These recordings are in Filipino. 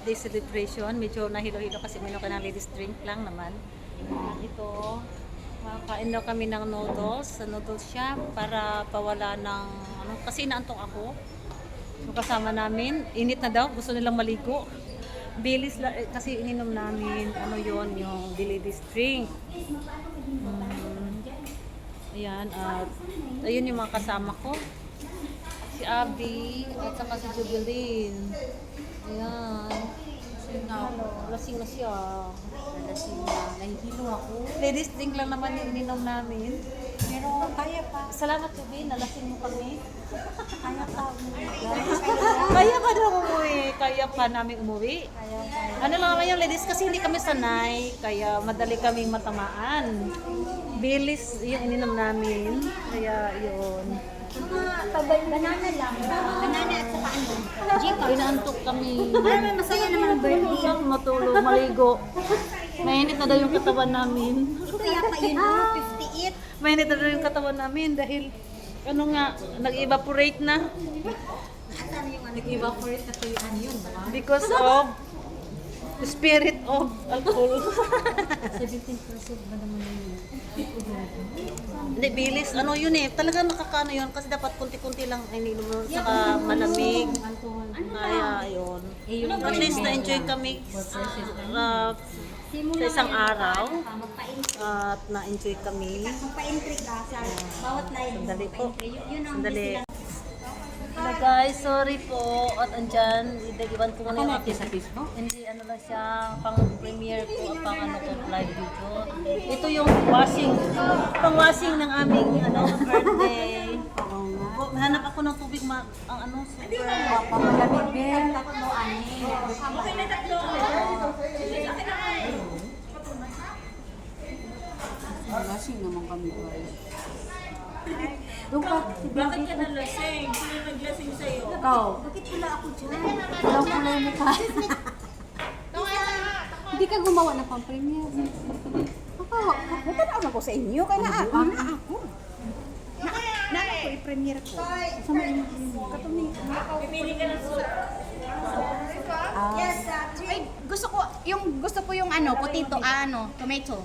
birthday celebration. Medyo nahilo-hilo kasi minum ka ng ladies drink lang naman. Ah, ito, makakain daw kami ng noodles sa noodles shop para pawala ng, ano, kasi inaantok ako. Yung kasama namin, init na daw, gusto nilang maligo. Bilis la, eh, kasi ininom namin, ano yon yung ladies drink. Mm. Ayan, at ayun yung mga kasama ko. Si Abby at saka si Jubilin. Ayan. Lasing na siya. Lasing na. Nahihilo ako. Ladies drink lang naman yung ininom namin. Pero kaya pa. Salamat Jubilin, nalasing mo kami. Kaya pa. Kaya ka daw umuwi. Kaya pa namin umuwi. Kaya pa. Ano lang naman yung ladies kasi hindi kami sanay. Kaya madali kaming matamaan. Bilis yung ininom namin. Kaya yun. Tabay banana lang. Banana at saka ano. Jika. Inaantok kami. Parang masaya naman ang birthday. Matulog, maligo. Mainit na daw yung katawan namin. Ito yata yun. oh, 58. Mainit na daw yung katawan namin dahil ano nga, nag-evaporate na. Nag-evaporate na kayo ano yun. Because of spirit of alcohol. 17% ba naman yun? Hindi, bilis. Ano yun eh. Talagang nakakano yun. Kasi dapat kunti-kunti lang ininom mo saka malamig. Alcohol. Kaya yun. Eh, At least na-enjoy kami uh, sa isang araw. Magpa-entry. At na-enjoy kami. Magpa-entry ka sa bawat line. Sandali po. Sandali. Guys, sorry po. At andyan, iwan ko muna yung aking sa Facebook? Hindi, ano lang siya, pang premiere ko, pang ano ko, live video. Ito yung washing, pang washing ng aming ano, birthday. Hanap ako ng tubig, ma ang ano, super. Papalamig din. Tapos mo ani. Lasing naman kami guys. Doon ka, si Bakit ka nalasing? Sino naglasing sa'yo? Ikaw. Bakit wala ako dyan? Walang kulay mo ka. Hindi ka gumawa ng pang-premiere. Ako, natanong ako sa inyo. Kaya na ako. Na ako. Na, na ako i-premiere ko. Sa mga i-premiere. Katumi. Pipili ka ng soup. Yes, Ay, gusto ko, yung gusto ko yung ano, potato, ah, ano, tomato.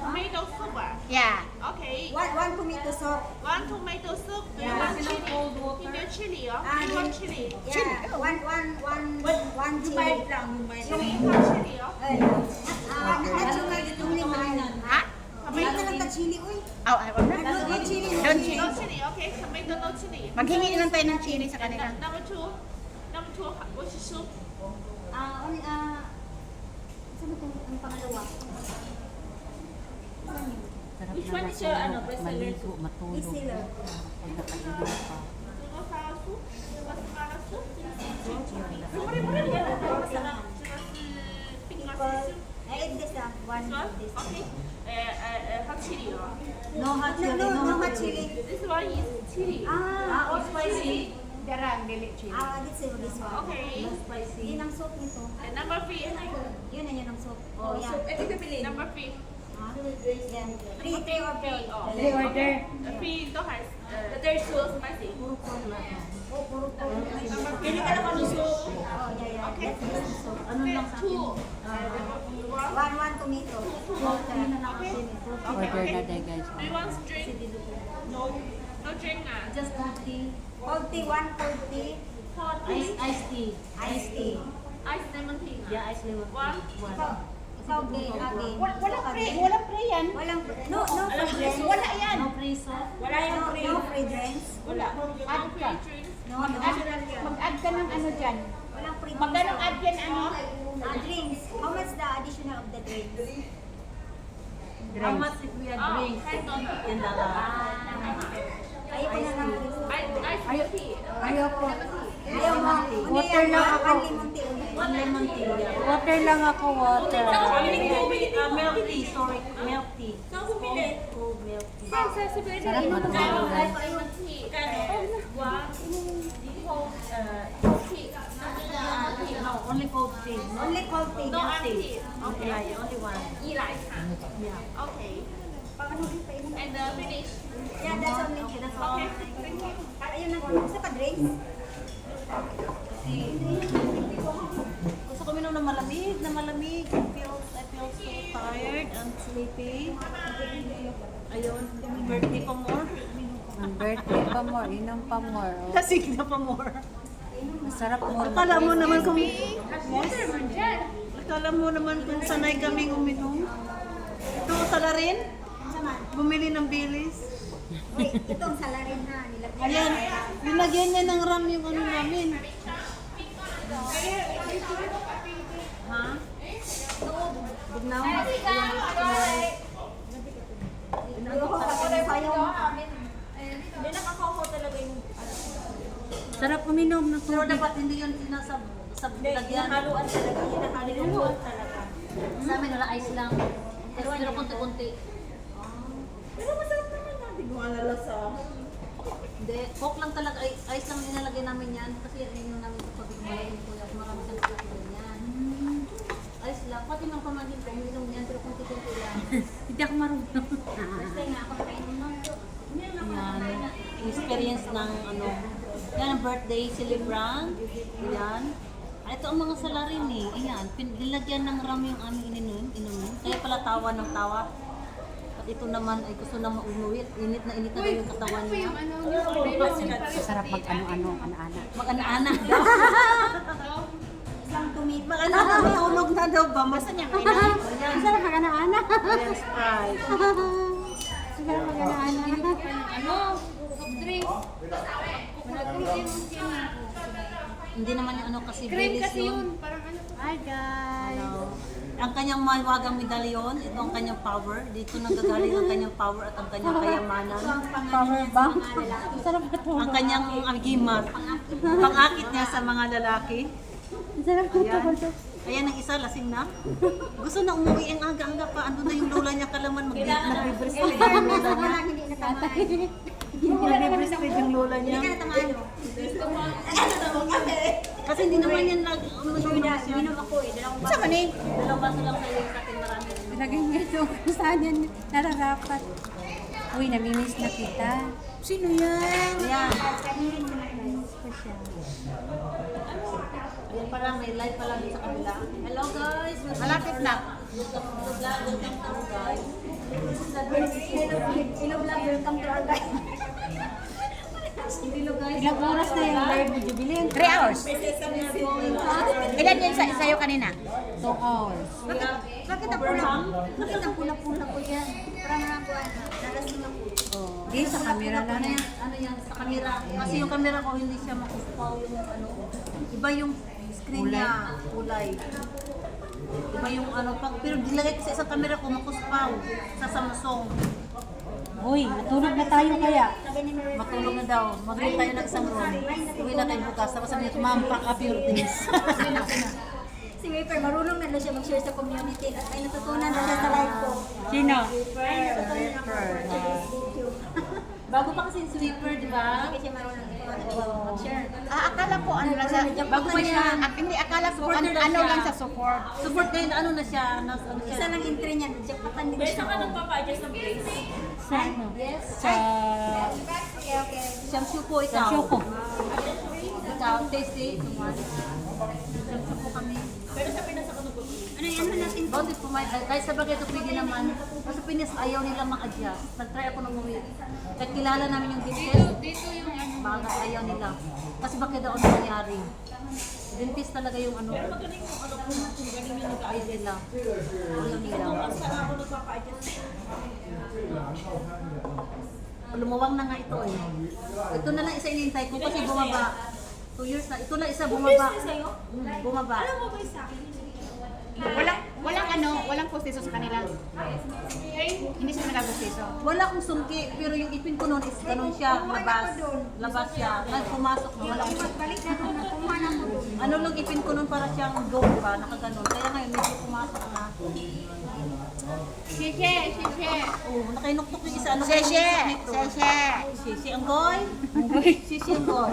Tomato soup ah? Yeah. Okay. One, one tomato soup. One tomato soup. Do you Yeah. want chili? You get chili oh? Ah, Do you want chili? Yeah. One, one, one, one chili. lang. Yung, You want chili oh? ah, natural itong lima. Ha? Kamay na lang ka chili, uy. Oh, I want No, no chili. Don't chili. No chili. Okay. Tomato no chili. Maghingi lang tayo ng chili sa kanila. Number two. Number two. What's your soup? Ah, only, ah, saan ito ang pangalawa? Which one is your ano, best seller? Maligo, matulog. Is sila. Pag nakahinom pa. Okay. Uh, uh, hot chili. Oh. No hot chili. No, no, no hot chili. This one is chili. Ah, ah all spicy. Darang, dili chili. Ah, this is this one. Okay. Mas spicy. Yun ang soup nito. Uh, number 3. Yun na yun ang soup. Oh, oh yeah. Soup. Ito pili. Number 3. Free, free or paid off. Free order. Free to heart. The third soul sa masi. Pili ka naman ng soul. Okay. Ano lang sa akin? One, one tomato. Okay. Guys. Do want drink? No. No drink. Ah. Just cold tea. Cold tea, Ice, iced tea. Iced tea. Ice lemon tea. Ah. Yeah, ice lemon tea. One. One ikaw, gay, again. Walang pre, walang pre yan. Walang, no, no free drinks. Wala yan. No preso. Wala yung No, free. no free drinks. Wala. Add ka. drinks. No, no. Mag-add mag-add ka ng ano dyan. Walang free Magkano drinks. add yan ano? Ah, drinks. How much the additional of the drinks? How much if we Oh, drinks? Yan dala. Ayaw ko na lang. Ayaw ko. Ayaw mo. Water lang ako. One lemon Water lang ako, water. Milk tea, sorry. Milk tea. Cold milk tea. Sarap man Kano? naman, guys. Only cold tea. Only cold tea. No, milk tea. Okay, only one. Yeah. Okay. And uh, finish. Yeah, that's only. That's all. Okay. Ayun na. Gusto ka drinks? tea. Minom na malamig, na malamig. I feel, I feel so tired and sleepy. Ayun, birthday pa more. Ang birthday pa more, inom pa more. Oh. Lasig na pa more. Masarap more. Akala mo naman kung... Akala mo naman kung sanay kaming uminom. Ito, sala rin? Bumili ng bilis. Uy, itong salarin ha. Nilagyan Ayan, nilagyan niya ng ram yung ano namin. Ha? Bignaw? Hindi nakakoko talaga yung Sarap uminom ng Pero tubig. dapat hindi yun sinasab sa lagyan. haluan talaga. Hinahalo talaga. Sa amin wala ice lang. Pero, pero konti-konti. Pero masarap naman natin kung ano lasa. Hindi, coke lang talaga. Ice lang nilalagay namin yan. Kasi yan yung namin sa pabig mo. Yung kuya, marami siyang pinakilin yan. Ice lang. Pati mga pamangkin ko, uminom yan. Pero konti-konti lang. Hindi ako marunong. Basta nga ako nakainom nun. Yan. Experience ng ano. Yan ang birthday celebrant. Yan. Ah, Ito ang mga salarin eh. Ayan. Nilagyan ng ram yung aming ininom. inumin. Kaya pala tawa ng tawa. At ito naman ay gusto na maumuwi. Init na init na daw yung katawan niya. Sarap mag ano-ano, ana-ana. Mag-ana-ana. Isang tumit. Mag-ana-ana. Matulog na daw ba? Basta niya kailangan. Ayan. Sarap mag ana-ana. Ayan, Sprite. Sarap mag ana-ana. Ano? Soft drink. Hindi naman yung ano kasi Cream bilis kasi yun. Parang ano. Hi guys. Ano, ang kanyang mahiwagang medalyon, ito ang kanyang power. Dito nanggagaling ang kanyang power at ang kanyang kayamanan. Power. Sarap matulog. Ang kanyang agimat. Pangakit niya sa mga lalaki. Sarap matulog. Ayan ang isa, lasing na. Gusto na umuwi ang aga-aga pa. Ando na yung lola niya kalaman. Yung lola niya. Hindi na tama. Mag-breastfeed yung lola niya. Hindi na tamado. Kasi hindi naman yan nag... Ano? Minom ako eh. Dalawang Sa mani. Dalawang baso lang sa akin marami. Niya ito saan yan nararapat. Uy, namimiss na kita. Sino yan? Ayan. Special. Ayan parang may live pala sa kabila. Hello guys! Malapit na. Welcome to guys. This is the Hello vlog, welcome to our guys. Ilang oras na yung live mo, Jubilin? 3 hours. Ilan yun sa sa'yo kanina? 2 hours. Bakit, bakit ang pula? Bakit ang pula-pula ko yan? Parang mga buwan na. Nalasing ako. Di, sa camera lang. yan? Ano yan? Sa camera. Kasi yung camera ko hindi siya makuspaw yung ano. Iba yung screen niya. Kulay. Iba yung ano. Pag, pero dilagay ko sa isang camera ko makuspaw. Sa Samsung. Uy, matulog na tayo kaya. Matulog na daw. Mag-rent tayo ng isang room. Uwi na tayo bukas. Tapos sabi niya, ma'am, pack up your things. Si Wafer, marunong na na siya mag-share sa community at ay natutunan na siya sa live ko. Sino? Bago pa kasi yung sweeper, di ba? Kasi siya marunong mag-share. Ah, akala ko ano lang siya. Bago pa siya. Ah, hindi, akala ko Supporter lang ano siya. lang sa support. Support kayo na ano na siya. Nas, ano siya. Isa lang entry niya, jackpotan din Besa siya. ka nagpapa-adjust ng place. Sa ano? Yes. Sa... Okay, okay. Siyang po ikaw. Sa Shoko. Ikaw, tasty. Siyang po kami. Pero sa Pinas ako nag Ano natin? Bakit po may, kahit sa bagay ito pwede naman. Kasi Pinas ayaw nila mag-adjust. Nag-try ako nung umuwi. Kahit kilala namin yung dentist. Dito yung ano. Baka ayaw nila. Kasi bakit daw ano nangyari. Dentist talaga yung ano. Pero magaling yung ano. Kung galing yung nag Ayaw nila. Ayaw nila. Basta ako nagpapa-adjust. Lumuwang na nga ito eh. Ito na lang isa inintay ko kasi bumaba. Two years na. Ito lang isa bumaba. Business sa'yo? Hmm, bumaba. Alam mo ba sa akin? Walang, walang ano, walang postiso sa kanila. Hindi sila nagagustiso. Wala akong sungki, pero yung ipin ko noon is ganun siya, labas. Labas siya. Ay, pumasok na wala akong Balik na doon, kumuha na mo doon. Ano lang ipin ko noon para siyang dome ba, nakaganon. Kaya ngayon medyo pumasok na. Sishe, sishe. Oo, nakainuktok yung isa. Ano Sishe, nito? sishe. Sisi ang goy. Sisi ang goy.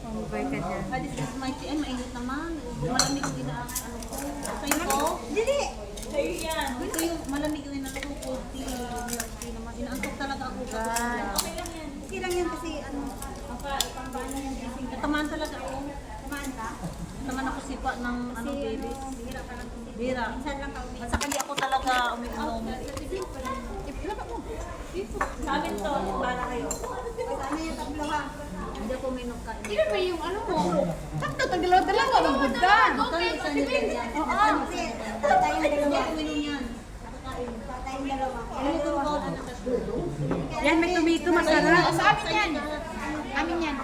Pangubay ka dyan. This is my. Ay, mainit naman. Malamig yung ina ano ko. Sa'yo ko? Dili! Sa'yo yan. Ito yung malamig yung inano ko. Cold tea. Milk tea naman. Inaantok talaga ako. Okay lang yan kasi ano, Natamaan talaga ako. Naman ako sipa ng ano, baby. Bihira ka lang. Bira. Minsan lang ka Yan, may tomato, masarap. Sa amin yan. Amin yan.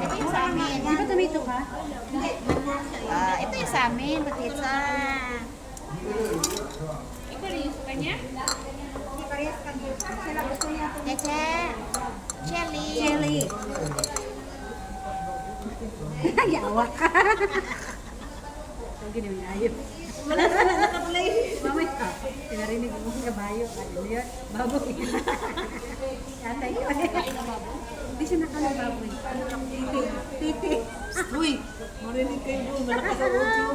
Ito yung sa amin. Di ba tomato ka? Ah, ito yung sa amin, patitsa. Ikaw rin yung sa kanya? Cheche. Jelly. Jelly. Yawa ka. Ang ginawa niya ayun. Mamay ka. Pinarinig mo ng kabayo. Ano yun? Baboy. Tatay ko. Hindi siya nakala baboy. Ano? Titi. Titi. Uy! Marinig kayo doon. Malakas ang audio.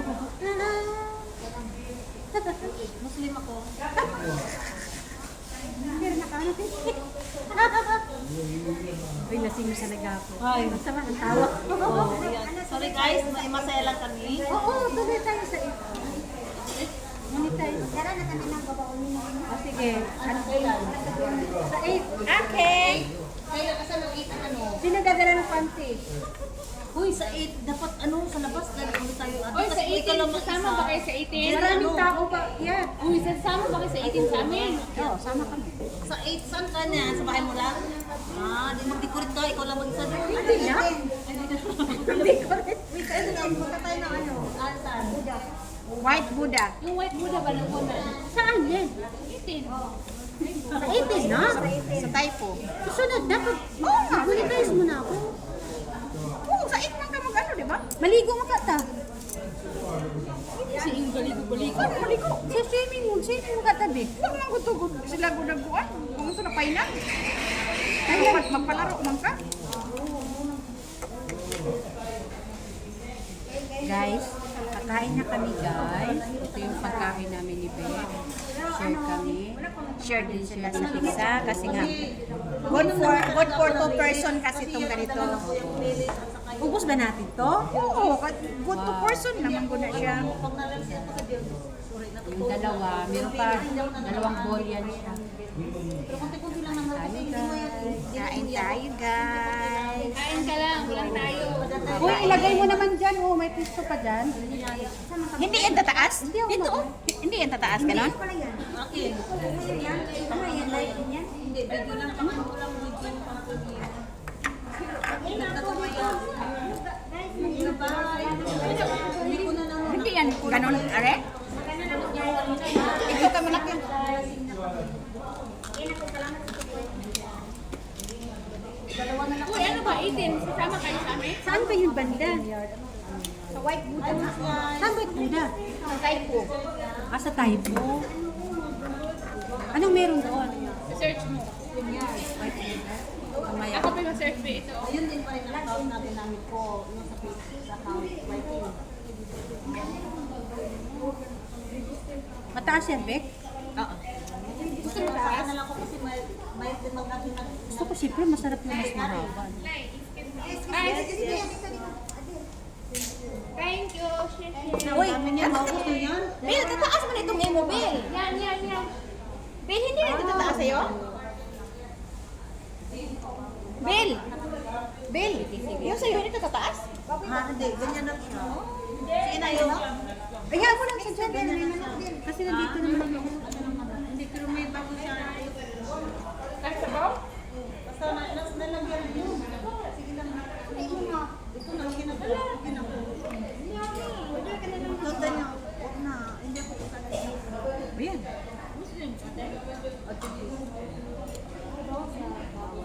Muslim ako. Pero nakano titi. Uy, lasing mo sa nagapo. Ay. Masama ang tawa. Oh. Sorry guys, masaya lang kami. Oo, tuloy tayo sa ito. Tara na kami ng babaunin mo. O sige. Ano Sa 8. Okay. Kaya kasi nang kita ano. Sino dadala ng panty? Uy, sa 8, dapat ano, sa labas na ulit tayo. Ano, Oy, sa kasi ikaw lang 18, mag-isa. sasama ba kayo sa 18? Maraming tao ba? Yeah. Uy, sasama ba kayo sa 18 sa amin? Oo, sama kami. Sa 8, saan ka na? Sa bahay mo lang? Ah, di mag-decorate ka. Ikaw lang mag-isa doon. Hindi na. Hindi ko rin. Wait, ano na? Punta tayo ng ano? Ah, saan? White Buddha. Yung white Buddha ba nung una? Saan yan? 18. Sa 18 na? Sa Taipo. Susunod, dapat. Oo nga. Monetize mo na ako. Oo, sa 8 man ka mag-ano, di ba? Maligo mo ka ta. Si yung baligo-baligo. Ano maligo? Sa swimming pool. Swimming mo ka tabi. Huwag gusto ko sila gunaguan. Kung gusto na painan. Ay, mag magpalaro man ka. Guys, kakain na kami guys. Ito yung pagkain namin ni Beth. Share kami. Share din sila din pizza kasi nga. Good for, good for two person kasi itong ganito. Ubus ba natin to? Oo, good to person naman ko na siya. Sa Yung dalawa. Meron pa dalawang bowl yan siya. Naman. Tayo guys. Kain tayo, guys. Kain ka lang, walang tayo. Uy, ilagay mo naman dyan. Oh, may pisto pa dyan. Hindi yan tataas? Dito, oh. Hindi yan tataas, ganon? Ano yan? Hindi, video lang. Walang video naman. Hindi yan, ganon, are? Ito ka malaki. Ano ba? 18. Sasama kayo sa amin? Saan ba yung banda? Sa white Buddha. Saan ba yung Buddha? Sa Taipo. Ah, sa Taipo. Anong meron doon? Search mo. Mamaya. Ako pa yung search mo ito. Ayun din pa rin ang account na ginamit ko. Yung sa Facebook sa account. Writing. Mataas yan, Bek? Oo. Gusto mo taas? Gusto ko siyempre masarap yung mas mahaba. Thank you. Uy, maubos na yan. Bill, tataas mo na itong emo, Bill. Yan, yan, yan. Bill, hindi na ito tataas sa'yo? Bill! Bill! Yung sa'yo, hindi ito tataas? Ha, hindi. Ganyan lang siya. Sige na yun. Kaya mo lang sa dyan. Kasi nandito naman ako. Hindi, pero may bago siya. Ay, sabaw? Basta na, nas- nalagyan yun. Sige lang. Ito na, okay na po. Okay na po. Ganda niya. Huwag na. Hindi ako kusalit. Ayan. Muslim. At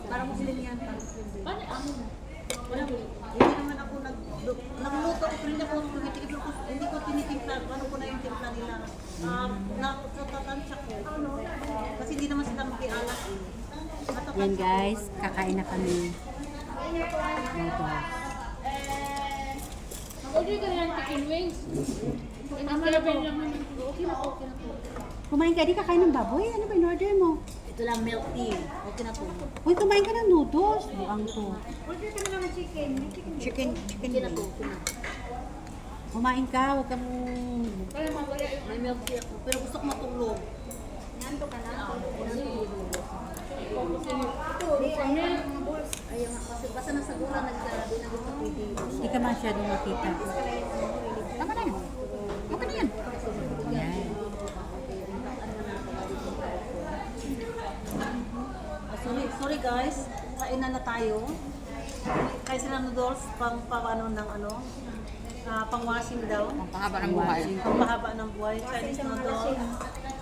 Para Muslim yan. Para Muslim din. Paano po. Hindi naman ako nag... Nagluto ko, pero hindi ako tumitikip ko. Hindi ko tinitimpla. Ano ko na yung timpla nila. Um, na, sa tatansya ko. Kasi hindi naman sila. Matatansya Yan guys, kakain na kami. Ito. Kumain ka, di kakain ng baboy. Ano ba in-order mo? Ito lang milk tea. Okay na po. Uy, kumain ka ng noodles. Buang to. Order ka na lang ng chicken. Chicken. Chicken, chicken Okay na po. Kumain ka, huwag kang... May milk tea ako. Pero gusto ko matulog. Nanto ka na. Hindi, ayun. Ayun nga. Kasi basta nasa gura nagsabi na gusto ko hindi. Hindi ka masyadong makita. Tama na yan. Okay na yan. Yan. Ah, sorry, guys. Kain na na tayo. Kain sila noodles pang paano ng ano. ah, pang washing daw. Pahaba ng buhay. Pang mahaba ng buhay. Chinese noodles.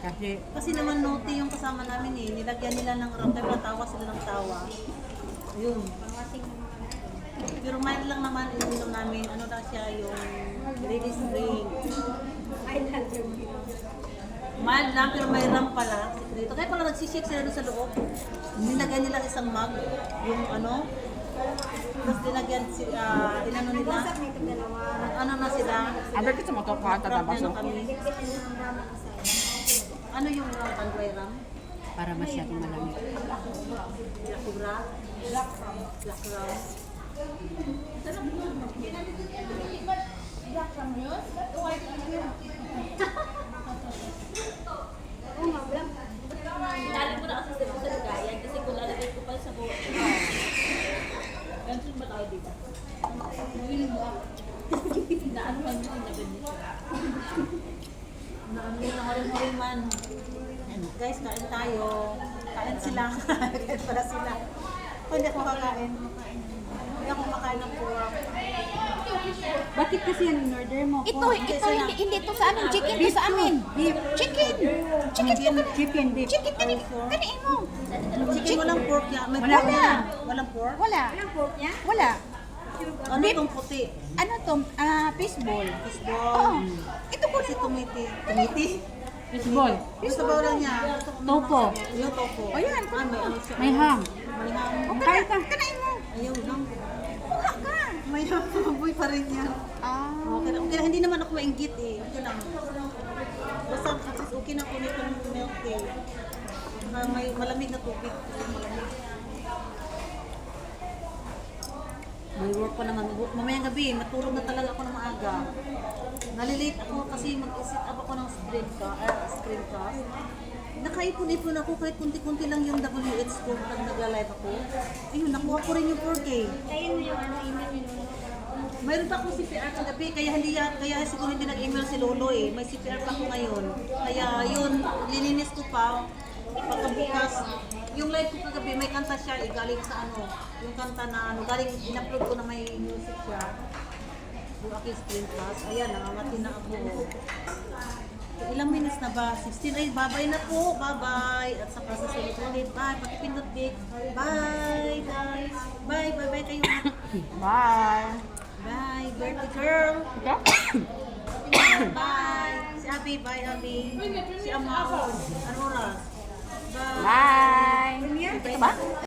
Kasi, Kasi naman naughty yung kasama namin eh. Nilagyan nila ng ram. Kaya tawa sila ng tawa. Yun. Pero mild lang naman ininom namin. Ano lang siya yung ladies drink. Mild lang pero may ram pala. Dito. Kaya pala nagsishake sila doon sa loob. Nilagyan nila isang mug. Yung ano. Tapos dinagyan si, ah, inano nila. Ano na sila. Abe, kita mo ito pa, Ram na kami. Ano yung ram? Panduay ram? Para masyadong malamig. Yakura. Black ram. Black ram. Dali ko na kasi sa sa ligayan kasi kung lalagay ko pa sa buwan. Ganun ba tayo dito? Naan yun, siya. Na ano yun, horin-horin man. Guys, kain tayo. Kain sila. kain pala sila. Ako hindi ako kakain. Hindi ako makain ng pork. Bakit kasi yan in-order mo? Ito, ito, hindi, hindi to sa amin. Chicken to sa amin. Chicken. Chicken to kani. Chicken beef. Chicken kani. Kani mo. Chicken walang pork yan. May Wala. pork yan. Walang pork? Wala. Wala. Ano itong puti? Ano to? Ah, fishball. Fishball. Oh. Ito ko Kasi tumiti. Tumiti? Fishball. Gusto ba lang niya? Topo. Yung topo. O yan, Ah, may ano siya. May ham. May ham. O kana, kanain mo. Ayaw ham. Ham. Maboy pa rin yan. Ah. Okay lang. Okay lang. Hindi naman ako maingit eh. Okay lang. Basta okay na po nitong milk tea. Ah, may malamig na tubig. Malamig. May work pa naman. Mamayang gabi, matulog na talaga ako ng maaga. Nalilate ako kasi mag-sit up ako ng screen ka, uh, screen class. Nakaipon-ipon ako kahit kunti-kunti lang yung WH ko pag nag-live ako. Ayun, nakuha ko rin yung 4K. Kaya mo yung ano, email nyo. Mayroon pa akong CPR kagabi, kaya hindi ya- kaya siguro hindi nag-email si Lolo eh. May CPR pa ako ngayon. Kaya yun, lininis ko pa. Pagkabukas, yung live ko kagabi, may kanta siya eh, galing sa ano, yung kanta na ano, galing, in-upload ko na may music siya. Yung aking screen class. Ayan, nangangati na ako. Ilang minutes na ba? 16. Ay, bye-bye na po. Bye-bye. At saka sa sulit ulit. Bye. Pakipindot big. Bye, guys. Bye. Bye-bye kayo. Bye. Bye, birthday girl. bye. Si Abi, bye Abi. Si Amaw. Ano oras? Bye. Bye. Ito ba?